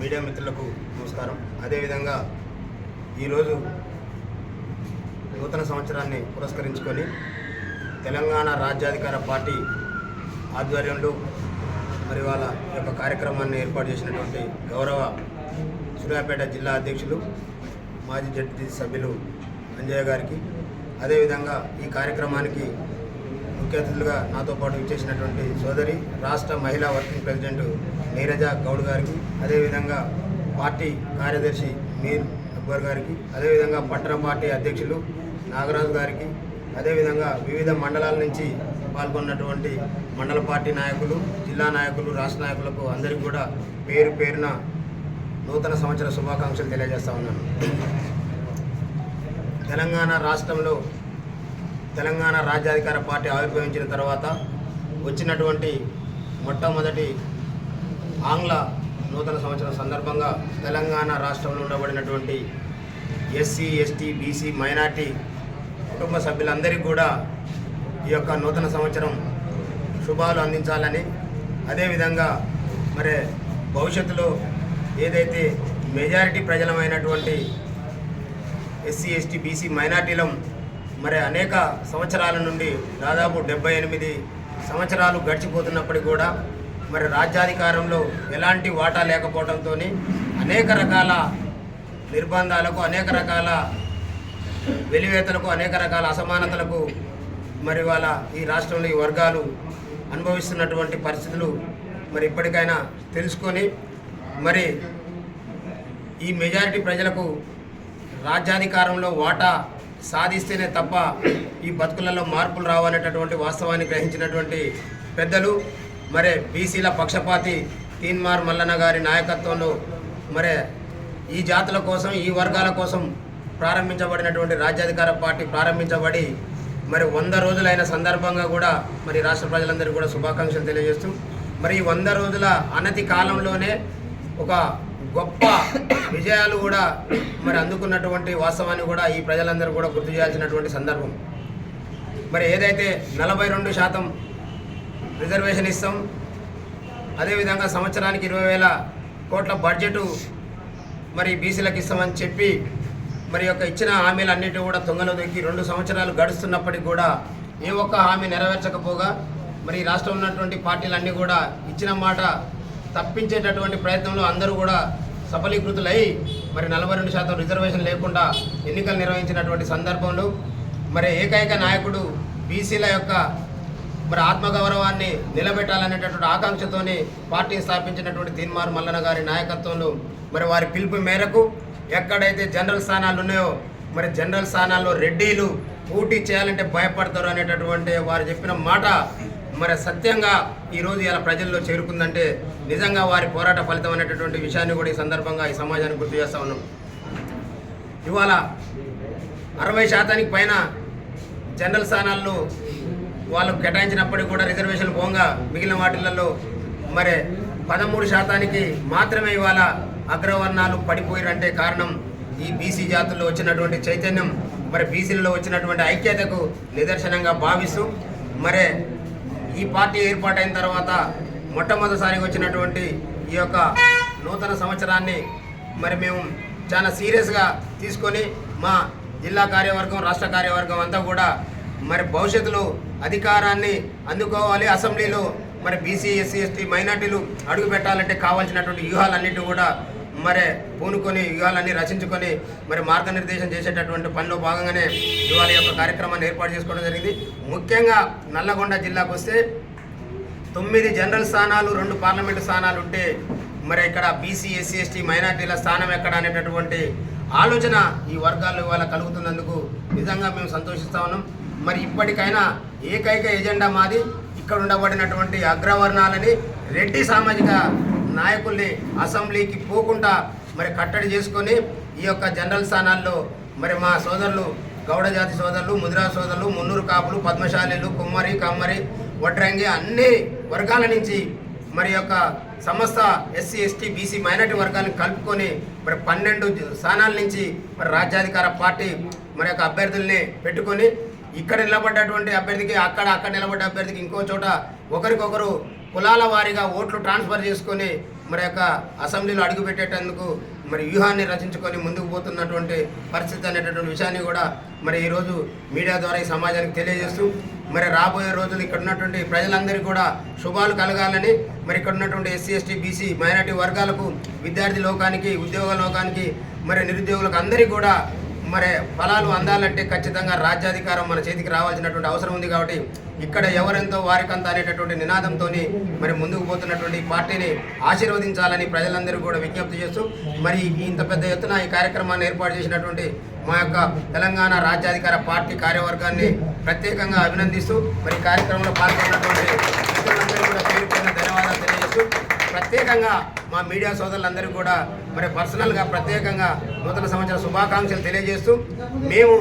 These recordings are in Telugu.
మీడియా మిత్రులకు నమస్కారం. అదేవిధంగా ఈరోజు నూతన సంవత్సరాన్ని పురస్కరించుకొని తెలంగాణ రాజ్యాధికార పార్టీ ఆధ్వర్యంలో మరి వాళ్ళ యొక్క కార్యక్రమాన్ని ఏర్పాటు చేసినటువంటి గౌరవ సూర్యాపేట జిల్లా అధ్యక్షులు మాజీ జడ్జి సభ్యులు అంజయ్య గారికి. అదేవిధంగా ఈ కార్యక్రమానికి ముఖ్య అతిథులుగా నాతో పాటు ఇచ్చేసినటువంటి సోదరి రాష్ట్ర మహిళా వర్కింగ్ ప్రెసిడెంట్ నీరజ గౌడ్ గారికి అదేవిధంగా పార్టీ కార్యదర్శి మీర్ అక్బర్ గారికి అదేవిధంగా పట్టణ పార్టీ అధ్యక్షులు నాగరాజు గారికి అదేవిధంగా వివిధ మండలాల నుంచి పాల్గొన్నటువంటి మండల పార్టీ నాయకులు జిల్లా నాయకులు రాష్ట్ర నాయకులకు అందరికీ కూడా పేరు పేరున నూతన సంవత్సర శుభాకాంక్షలు తెలియజేస్తా ఉన్నాను. తెలంగాణ రాష్ట్రంలో తెలంగాణ రాజ్యాధికార పార్టీ ఆవిర్భవించిన తర్వాత వచ్చినటువంటి మొట్టమొదటి ఆంగ్ల నూతన సంవత్సరం సందర్భంగా తెలంగాణ రాష్ట్రంలో ఉండబడినటువంటి ఎస్సీ ఎస్టీ బీసీ మైనార్టీ కుటుంబ సభ్యులందరికీ కూడా ఈ యొక్క నూతన సంవత్సరం శుభాలు అందించాలని అదేవిధంగా మరి భవిష్యత్తులో ఏదైతే మెజారిటీ ప్రజలమైనటువంటి ఎస్సీ ఎస్టీ బీసీ మైనార్టీలం మరి అనేక సంవత్సరాల నుండి దాదాపు డెబ్బై ఎనిమిది సంవత్సరాలు గడిచిపోతున్నప్పటికీ కూడా మరి రాజ్యాధికారంలో ఎలాంటి వాటా లేకపోవడంతో అనేక రకాల నిర్బంధాలకు అనేక రకాల వెలివేతలకు అనేక రకాల అసమానతలకు మరి వాళ్ళ ఈ రాష్ట్రంలో ఈ వర్గాలు అనుభవిస్తున్నటువంటి పరిస్థితులు మరి ఇప్పటికైనా తెలుసుకొని మరి ఈ మెజారిటీ ప్రజలకు రాజ్యాధికారంలో వాటా సాధిస్తేనే తప్ప ఈ బతుకులలో మార్పులు రావాలనేటటువంటి వాస్తవాన్ని గ్రహించినటువంటి పెద్దలు మరి బీసీల పక్షపాతి తీన్మార్ మల్లన్న గారి నాయకత్వంలో మరి ఈ జాతుల కోసం ఈ వర్గాల కోసం ప్రారంభించబడినటువంటి రాజ్యాధికార పార్టీ ప్రారంభించబడి మరి వంద రోజులైన సందర్భంగా కూడా మరి రాష్ట్ర ప్రజలందరికీ కూడా శుభాకాంక్షలు తెలియజేస్తూ మరి ఈ వంద రోజుల అనతి కాలంలోనే ఒక గొప్ప విజయాలు కూడా మరి అందుకున్నటువంటి వాస్తవాన్ని కూడా ఈ ప్రజలందరూ కూడా గుర్తు చేయాల్సినటువంటి సందర్భం. మరి ఏదైతే నలభై రెండు శాతం రిజర్వేషన్ ఇస్తాం అదేవిధంగా సంవత్సరానికి ఇరవై వేల కోట్ల బడ్జెటు మరి బీసీలకు ఇస్తామని చెప్పి మరి యొక్క ఇచ్చిన హామీలన్నిటి కూడా తొంగలో దొక్కి రెండు సంవత్సరాలు గడుస్తున్నప్పటికీ కూడా ఏ ఒక్క హామీ నెరవేర్చకపోగా మరి రాష్ట్రంలో ఉన్నటువంటి పార్టీలన్నీ కూడా ఇచ్చిన మాట తప్పించేటటువంటి ప్రయత్నంలో అందరూ కూడా సఫలీకృతులై మరి నలభై రెండు శాతం రిజర్వేషన్ లేకుండా ఎన్నికలు నిర్వహించినటువంటి సందర్భంలో మరి ఏకైక నాయకుడు బీసీల యొక్క మరి ఆత్మగౌరవాన్ని నిలబెట్టాలనేటటువంటి ఆకాంక్షతోని పార్టీ స్థాపించినటువంటి తీన్మార్ మల్లన గారి నాయకత్వంలో మరి వారి పిలుపు మేరకు ఎక్కడైతే జనరల్ స్థానాలు ఉన్నాయో మరి జనరల్ స్థానాల్లో రెడ్డిలు పోటీ చేయాలంటే భయపడతారు అనేటటువంటి వారు చెప్పిన మాట మరి సత్యంగా ఈరోజు ఇలా ప్రజల్లో చేరుకుందంటే నిజంగా వారి పోరాట ఫలితం అనేటటువంటి విషయాన్ని కూడా ఈ సందర్భంగా ఈ సమాజానికి గుర్తు చేస్తా ఉన్నాం. ఇవాళ అరవై శాతానికి పైన జనరల్ స్థానాల్లో వాళ్ళకు కేటాయించినప్పటికీ కూడా రిజర్వేషన్ పోగా మిగిలిన వాటిలలో మరి పదమూడు శాతానికి మాత్రమే ఇవాళ అగ్రవర్ణాలు పడిపోయారంటే కారణం ఈ బీసీ జాతుల్లో వచ్చినటువంటి చైతన్యం. మరి బీసీలలో వచ్చినటువంటి ఐక్యతకు నిదర్శనంగా భావిస్తూ మరి ఈ పార్టీ ఏర్పాటైన తర్వాత మొట్టమొదటిసారిగా వచ్చినటువంటి ఈ యొక్క నూతన సంవత్సరాన్ని మరి మేము చాలా సీరియస్గా తీసుకొని మా జిల్లా కార్యవర్గం రాష్ట్ర కార్యవర్గం అంతా కూడా మరి భవిష్యత్తులో అధికారాన్ని అందుకోవాలి. అసెంబ్లీలో మరి బీసీ ఎస్సీ ఎస్టీ మైనార్టీలు అడుగు పెట్టాలంటే కావాల్సినటువంటి వ్యూహాలన్నిటి కూడా మరి పూనుకొని యుగాలన్నీ రచించుకొని మరి మార్గనిర్దేశం చేసేటటువంటి పనిలో భాగంగానే ఇవాళ యొక్క కార్యక్రమాన్ని ఏర్పాటు చేసుకోవడం జరిగింది. ముఖ్యంగా నల్లగొండ జిల్లాకు వస్తే తొమ్మిది జనరల్ స్థానాలు రెండు పార్లమెంటు స్థానాలు ఉంటే మరి ఇక్కడ బీసీ ఎస్సీ ఎస్టీ మైనార్టీల స్థానం ఎక్కడ అనేటటువంటి ఆలోచన ఈ వర్గాల్లో ఇవాళ కలుగుతున్నందుకు నిజంగా మేము సంతోషిస్తా ఉన్నాం. మరి ఇప్పటికైనా ఏకైక ఎజెండా మాది ఇక్కడ ఉండబడినటువంటి అగ్రవర్ణాలని రెడ్డి సామాజిక నాయకుల్ని అసెంబ్లీకి పోకుండా మరి కట్టడి చేసుకొని ఈ యొక్క జనరల్ స్థానాల్లో మరి మా సోదరులు గౌడ జాతి సోదరులు ముదిరా సోదరులు మున్నూరు కాపులు పద్మశాలీలు కుమ్మరి కమ్మరి వడ్రంగి అన్ని వర్గాల నుంచి మరి యొక్క సమస్త ఎస్సీ ఎస్టీ బీసీ మైనార్టీ వర్గాన్ని కలుపుకొని మరి పన్నెండు స్థానాల నుంచి మరి రాజ్యాధికార పార్టీ మరి యొక్క అభ్యర్థుల్ని పెట్టుకొని ఇక్కడ నిలబడ్డటువంటి అభ్యర్థికి అక్కడ అక్కడ నిలబడ్డ అభ్యర్థికి ఇంకో చోట ఒకరికొకరు కులాల వారీగా ఓట్లు ట్రాన్స్ఫర్ చేసుకొని మరి యొక్క అసెంబ్లీలో అడుగుపెట్టేటందుకు మరి వ్యూహాన్ని రచించుకొని ముందుకు పోతున్నటువంటి పరిస్థితి అనేటటువంటి విషయాన్ని కూడా మరి ఈరోజు మీడియా ద్వారా ఈ సమాజానికి తెలియజేస్తూ మరి రాబోయే రోజులు ఇక్కడ ఉన్నటువంటి ప్రజలందరికీ కూడా శుభాలు కలగాలని మరి ఇక్కడ ఉన్నటువంటి ఎస్సీ ఎస్టీ బీసీ మైనార్టీ వర్గాలకు విద్యార్థి లోకానికి ఉద్యోగ లోకానికి మరి నిరుద్యోగులకు అందరికీ కూడా మరి ఫలాలు అందాలంటే ఖచ్చితంగా రాజ్యాధికారం మన చేతికి రావాల్సినటువంటి అవసరం ఉంది కాబట్టి ఇక్కడ ఎవరెంతో వారికంత అనేటటువంటి నినాదంతో మరి ముందుకు పోతున్నటువంటి పార్టీని ఆశీర్వదించాలని ప్రజలందరూ కూడా విజ్ఞప్తి చేస్తూ మరి ఇంత పెద్ద ఎత్తున ఈ కార్యక్రమాన్ని ఏర్పాటు చేసినటువంటి మా యొక్క తెలంగాణ రాజ్యాధికార పార్టీ కార్యవర్గాన్ని ప్రత్యేకంగా అభినందిస్తూ మరి కార్యక్రమంలో పాల్గొన్నటువంటి కూడా పేరు ధన్యవాదాలు తెలియజేస్తూ ప్రత్యేకంగా మా మీడియా సోదరులందరూ కూడా మరి పర్సనల్గా ప్రత్యేకంగా నూతన సంవత్సర శుభాకాంక్షలు తెలియజేస్తూ మేము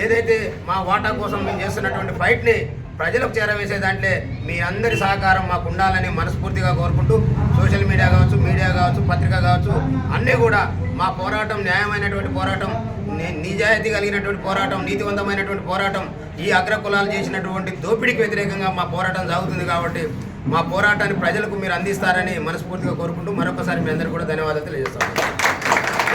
ఏదైతే మా వాటా కోసం మేము చేస్తున్నటువంటి ఫైట్ని ప్రజలకు చేరవేసే దాంట్లో మీ అందరి సహకారం మాకు ఉండాలని మనస్ఫూర్తిగా కోరుకుంటూ సోషల్ మీడియా కావచ్చు మీడియా కావచ్చు పత్రిక కావచ్చు అన్నీ కూడా మా పోరాటం న్యాయమైనటువంటి పోరాటం నిజాయితీ కలిగినటువంటి పోరాటం నీతివంతమైనటువంటి పోరాటం ఈ అగ్ర కులాలు చేసినటువంటి దోపిడీకి వ్యతిరేకంగా మా పోరాటం సాగుతుంది కాబట్టి మా పోరాటాన్ని ప్రజలకు మీరు అందిస్తారని మనస్ఫూర్తిగా కోరుకుంటూ మరొకసారి మీ అందరికీ కూడా ధన్యవాదాలు తెలియజేస్తాను.